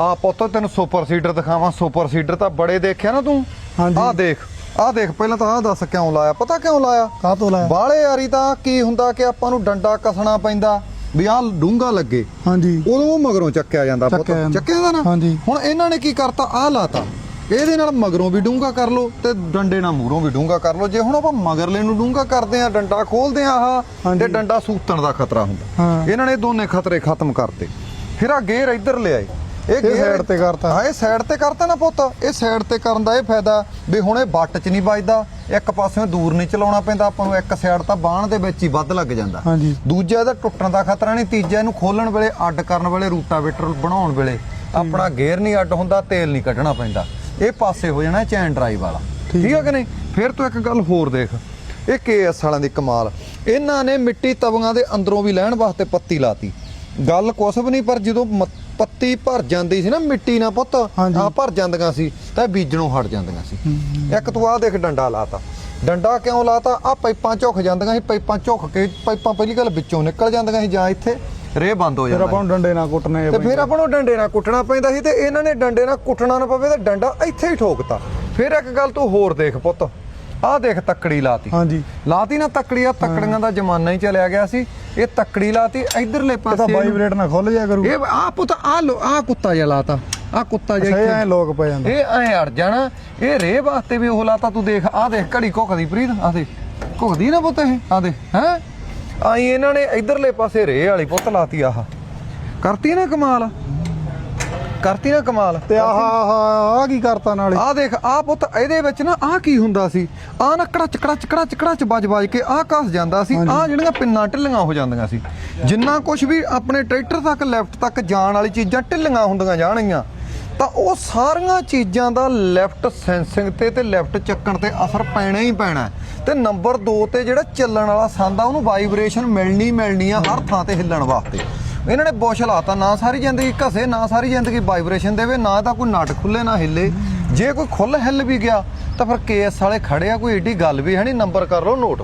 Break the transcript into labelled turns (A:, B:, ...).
A: ਆ ਪੁੱਤ ਤੈਨੂੰ ਸੁਪਰ ਸੀਡਰ ਦਿਖਾਵਾਂ ਸੁਪਰ ਸੀਡਰ ਤਾਂ ਬੜੇ ਦੇਖਿਆ ਨਾ ਤੂੰ?
B: ਹਾਂਜੀ।
A: ਆਹ ਦੇਖ ਆਹ ਦੇਖ ਪਹਿਲਾਂ ਤਾਂ ਆਹ ਦੱਸ ਕਿਉਂ ਲਾਇਆ? ਪਤਾ ਕਿਉਂ ਲਾਇਆ?
B: ਕਾਹ ਤੋਂ ਲਾਇਆ?
A: ਬਾਲੇ ਯਾਰੀ ਤਾਂ ਕੀ ਹੁੰਦਾ ਕਿ ਆਪਾਂ ਨੂੰ ਡੰਡਾ ਕਸਣਾ ਪੈਂਦਾ ਵੀ ਆਹ ਡੂੰਗਾ ਲੱਗੇ।
B: ਹਾਂਜੀ।
A: ਉਦੋਂ ਉਹ ਮਗਰੋਂ ਚੱਕਿਆ ਜਾਂਦਾ ਪੁੱਤ।
B: ਚੱਕਿਆ ਜਾਂਦਾ।
A: ਨਾ?
B: ਹਾਂਜੀ।
A: ਹੁਣ ਇਹਨਾਂ ਨੇ ਕੀ ਕਰਤਾ? ਆਹ ਲਾਤਾ। ਇਹਦੇ ਨਾਲ ਮਗਰੋਂ ਵੀ ਡੂੰਗਾ ਕਰ ਲੋ ਤੇ ਡੰਡੇ ਨਾਲ ਮੂਹਰੋਂ ਵੀ ਡੂੰਗਾ ਕਰ ਲੋ ਜੇ ਹੁਣ ਆਪਾਂ ਮਗਰਲੇ ਨੂੰ ਡੂੰਗਾ ਕਰਦੇ ਆ ਡੰਡਾ ਖੋਲਦੇ ਆ ਆਹ। ਤੇ ਡੰਡਾ ਸੂਤਣ ਦਾ ਖਤਰਾ ਹੁੰਦਾ। ਇਹਨਾਂ ਨੇ ਦੋਨੇ ਖਤਰੇ ਖਤਮ ਕਰਤੇ। ਫਿਰ ਆ ਗੇਅਰ ਇੱਧਰ ਲਿਆਏ। ਇਹ
B: side ਤੇ ਕਰਤਾ।
A: ਹਾਂ ਇਹ ਸਾਈਡ ਤੇ ਕਰਤਾ ਨਾ ਪੁੱਤ। ਇਹ ਸਾਈਡ ਤੇ ਕਰਨ ਦਾ ਇਹ ਫਾਇਦਾ ਵੀ ਹੁਣ ਇਹ ਬੱਟ 'ਚ ਨਹੀਂ ਵੱਜਦਾ ਇੱਕ ਪਾਸਿਓਂ ਦੂਰ ਨਹੀਂ ਚਲਾਉਣਾ ਪੈਂਦਾ ਆਪਾਂ ਨੂੰ ਇੱਕ ਸਾਈਡ ਤਾਂ ਬਾਹਣ ਦੇ ਵਿੱਚ ਹੀ ਵੱਧ ਲੱਗ ਜਾਂਦਾ।
B: ਹਾਂਜੀ।
A: ਦੂਜਾ ਇਹਦਾ ਟੁੱਟਣ ਦਾ ਖਤਰਾ ਨਹੀਂ ਤੀਜਾ ਇਹਨੂੰ ਖੋਲਣ ਵੇਲੇ ਅੱਡ ਕਰਨ ਵੇਲੇ ਰੂਟਾਵੇਟਰ ਬਣਾਉਣ ਵੇਲੇ ਆਪਣਾ ਗੇਅਰ ਨਹੀਂ ਅੱਡ ਹੁੰਦਾ ਤੇਲ ਨਹੀਂ ਕੱਢਣਾ ਪੈਂਦਾ। ਇਹ ਪਾਸੇ ਹੋ ਜਾਣਾ ਚੈਨ ਡਰਾਈਵ ਵਾਲਾ।
B: ਠੀਕ
A: ਹੈ। ਕਿ ਨਹੀਂ? ਫਿਰ ਤੂੰ ਇੱਕ ਗੱਲ ਹੋਰ ਦੇਖ। ਇਹ ਕੇਐਸ ਵਾਲਿਆਂ ਦੀ ਕਮਾਲ। ਇਹਨਾਂ ਨੇ ਮਿੱਟੀ ਤਵੀਆਂ ਦੇ ਅੰਦਰੋਂ ਵੀ ਲੈਣ ਵਾਸਤੇ ਪੱਤੀ ਲਾਤੀ। ਗੱਲ ਕੁਛ ਵੀ ਨਹੀਂ ਪਰ ਜਦੋਂ ਪੱਤੀ ਭਰ ਜਾਂਦੀ ਸੀ ਨਾ ਮਿੱਟੀ ਨਾਲ ਪੁੱਤ। ਆ ਭਰ ਜਾਂਦੀਆਂ ਸੀ ਤਾਂ ਇਹ ਬੀਜਣੋਂ ਹਟ ਜਾਂਦੀਆਂ ਸੀ। ਇੱਕ ਤੂੰ ਆਹ ਦੇਖ ਡੰਡਾ ਲਾਤਾ। ਡੰਡਾ ਕਿਉਂ ਲਾਤਾ? ਆ ਪਾਈਪਾਂ ਝੁਕ ਜਾਂਦੀਆਂ ਸੀ ਪਾਈਪਾਂ ਝੁਕ ਕੇ ਪਾਈਪਾਂ ਪਹਿਲੀ ਗੱਲ ਵਿੱਚੋਂ ਨਿਕਲ ਜਾਂਦੀਆਂ ਸੀ ਜਾਂ ਇੱਥੇ ਰੇ ਬੰਦ ਹੋ
B: ਫਿਰ
A: ਜਾਂਦਾ
B: ਆਪਾਂ ਨੂੰ ਡੰਡੇ ਨਾਲ ਕੁੱਟਨੇ
A: ਤੇ ਫਿਰ ਆਪਾਂ ਨੂੰ ਡੰਡੇ ਨਾਲ ਕੁੱਟਣਾ ਪੈਂਦਾ ਸੀ ਤੇ ਇਹਨਾਂ ਨੇ ਡੰਡੇ ਨਾਲ ਕੁੱਟਣਾ ਨਾ ਪਵੇ ਤੇ ਡੰਡਾ ਇੱਥੇ ਹੀ ਠੋਕਤਾ। ਫਿਰ ਇੱਕ ਗੱਲ ਤੂੰ ਹੋਰ ਦੇਖ ਪੁੱਤ। ਆਹ ਦੇਖ ਤੱਕੜੀ ਲਾਤੀ।
B: ਹਾਂਜੀ।
A: ਲਾਤੀ ਨਾ ਤੱਕੜੀ ਆ ਤੱਕੜੀਆਂ ਦਾ ਜ਼ਮਾਨਾ ਹੀ ਚਲਿਆ ਗਿਆ ਸੀ। ਇਹ ਤੱਕੜੀ ਲਾਤੀ ਇਧਰਲੇ
B: ਤਾਂ
A: ਪਾਸੇ ਇਹਨੂੰ-
B: ਵਾਈਬ੍ਰੇਟ ਨਾਲ ਖੁੱਲ ਜਾ ਕਰੂ।
A: ਇਹ ਆ ਪੁੱਤ ਆ ਲੋ ਆ ਕੁੱਤਾ ਜਿਹਾ ਲਾਤਾ। ਆ ਕੁੱਤਾ ਜਿਹਾ ਇੱਥੇ।
B: ਐ ਲੋਕ ਪੈ ਜਾਂਦਾ।
A: ਇਹ ਐ ਅੜ ਜਾਣਾ। ਇਹ ਰੇ ਵਾਸਤੇ ਵੀ ਉਹ ਲਾਤਾ ਤੂੰ ਦੇਖ ਆ ਦੇਖ ਘੜੀ ਘੁੱਕਦੀ ਪ੍ਰੀਤ ਆ ਦੇਖ। ਘੁੱਕਦੀ ਨਾ ਪੁੱਤ ਇਹ ਆ ਦੇ ਹੈ? ਆਈ ਇਹਨਾਂ ਨੇ ਇਧਰਲੇ ਪਾਸੇ ਰੇ ਵਾਲੀ ਪੁੱਤ ਲਾਤੀ ਆਹ। ਕਰਤੀ ਨਾ ਕਮਾਲ। ਕਰਤੀ ਨਾ ਕਮਾਲ।
B: ਤੇ ਆਹ ਆਹ ਆਹ ਕੀ ਕਰਤਾ ਨਾਲੇ?
A: ਆ ਦੇਖ ਆ ਪੁੱਤ ਇਹਦੇ ਵਿੱਚ ਨਾ ਆ ਕੀ ਹੁੰਦਾ ਸੀ? ਆ ਨਾ ਕੜਾ ਚਕੜਾ ਚਕੜਾ ਚਕੜਾ ਚ ਵੱਜ ਵੱਜ ਕੇ ਆ ਘਸ ਜਾਂਦਾ ਸੀ। ਆ ਜਿਹੜੀਆਂ ਪਿੰਨਾਂ ਢਿੱਲੀਆਂ ਹੋ ਜਾਂਦੀਆਂ ਸੀ। ਜਿੰਨਾ ਕੁਝ ਵੀ ਆਪਣੇ ਟਰੈਕਟਰ ਤੱਕ ਲੈਫਟ ਤੱਕ ਜਾਣ ਵਾਲੀ ਚੀਜ਼ਾਂ ਢਿੱਲੀਆਂ ਹੁੰਦੀਆਂ ਜਾਣਗੀਆਂ ਤਾਂ ਉਹ ਸਾਰੀਆਂ ਚੀਜ਼ਾਂ ਦਾ ਲੈਫਟ ਸੈਂਸਿੰਗ ਤੇ ਤੇ ਲੈਫਟ ਚੱਕਣ ਤੇ ਅਸਰ ਪੈਣਾ ਹੀ ਪੈਣਾ। ਤੇ ਨੰਬਰ 2 ਤੇ ਜਿਹੜਾ ਚੱਲਣ ਵਾਲਾ ਸੰਦ ਆ ਉਹਨੂੰ ਵਾਈਬ੍ਰੇਸ਼ਨ ਮਿਲਣੀ ਮਿਲਣੀ ਆ ਹਰ ਥਾਂ ਤੇ ਹਿੱਲਣ ਵਾਸਤੇ। ਇਹਨਾਂ ਨੇ ਬੁਸ਼ ਲਾਤਾ, ਨਾ ਸਾਰੀ ਜ਼ਿੰਦਗੀ ਘਸੇ, ਨਾ ਸਾਰੀ ਜ਼ਿੰਦਗੀ ਵਾਈਬ੍ਰੇਸ਼ਨ ਦੇਵੇ, ਨਾ ਤਾਂ ਕੋਈ ਨਟ ਖੁੱਲੇ, ਨਾ ਹਿੱਲੇ। ਜੇ ਕੋਈ ਖੁੱਲ ਹਿੱਲ ਵੀ ਗਿਆ, ਤਾਂ ਫਿਰ ਕੇਐਸ ਵਾਲੇ ਖੜੇ ਆ, ਕੋਈ ਏਡੀ ਗੱਲ ਵੀ ਹੈ ਨਹੀਂ, ਨੰਬਰ ਕਰ ਲਓ ਨੋਟ